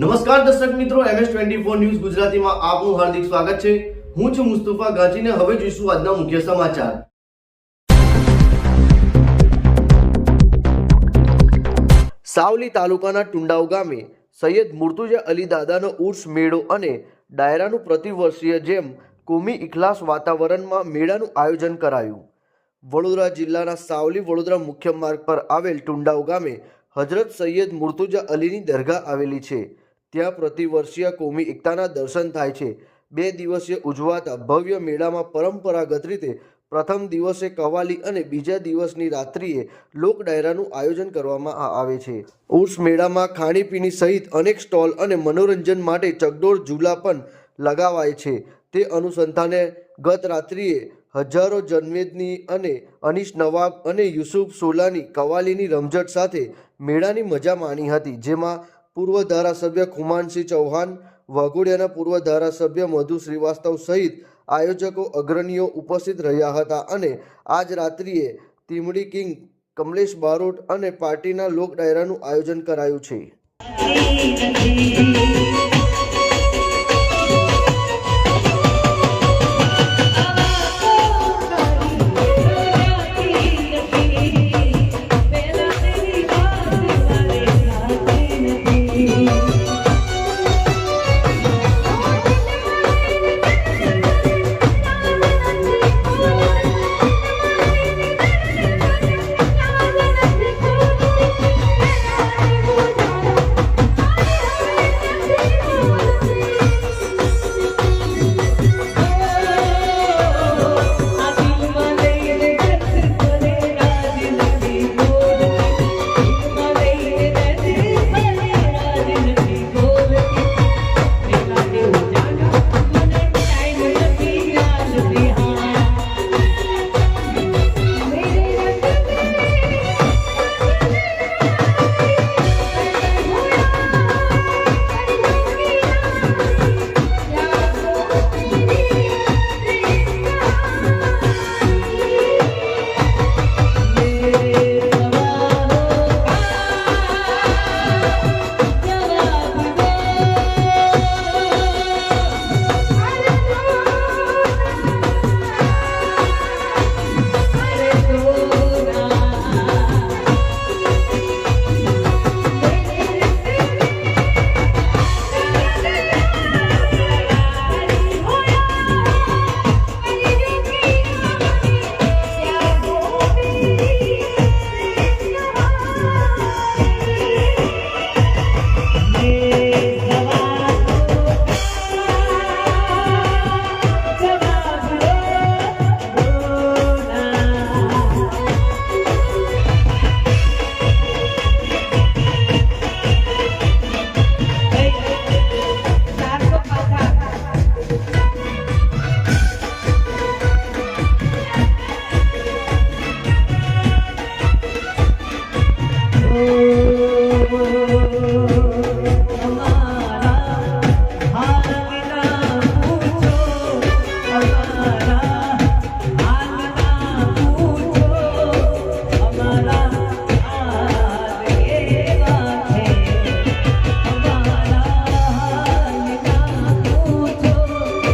નમસ્કાર દર્શક મિત્રો એમએસ ટ્વેન્ટી ફોર ન્યૂઝ ગુજરાતીમાં આપનું હાર્દિક સ્વાગત છે. હું છું મુસ્તફા ગાજીને હવે જોઈશું આજના મુખ્ય સમાચાર. સાવલી તાલુકાના ટુંડાવ ગામે સૈયદ મુર્તુજા અલી દાદાનો ઉર્સ મેળો અને ડાયરાનું પ્રતિવર્ષીય જેમ કોમી ઇખલાસ વાતાવરણમાં મેળાનું આયોજન કરાયું. વડોદરા જિલ્લાના સાવલી વડોદરા મુખ્ય માર્ગ પર આવેલ ટુંડાવ ગામે હજરત સૈયદ મુર્તુજા અલીની દરગાહ આવેલી છે. ત્યાં પ્રતિવર્ષીય કોમી એકતાના દર્શન થાય છે. બે દિવસીય ઉજવાતા ભવ્ય મેળામાં પરંપરાગત રીતે પ્રથમ દિવસે કવાલી અને બીજા દિવસની રાત્રિએ લોક ડાયરાનું આયોજન કરવામાં આવે છે. ઉર્સ મેળામાં ખાણીપીણી સહિત અનેક સ્ટોલ અને મનોરંજન માટે ચગડોળ ઝૂલા પણ લગાવાય છે. તે અનુસંધાને ગત રાત્રિએ હજારો જન્મેદની અને અનીશ નવાબ અને યુસુફ સોલાની કવાલીની રમઝટ સાથે મેળાની મજા માણી હતી, જેમાં પૂર્વ ધારાસભ્ય ખુમાનસિંહ ચૌહાણ, વાઘોડિયાના પૂર્વ ધારાસભ્ય મધુ શ્રીવાસ્તવ સહિત આયોજકો અગ્રણીઓ ઉપસ્થિત રહ્યા હતા અને આજ રાત્રિએ તીમડી કિંગ કમલેશ બારોટ અને પાર્ટીના લોક ડાયરાનું આયોજન કરાયું છે. Oh.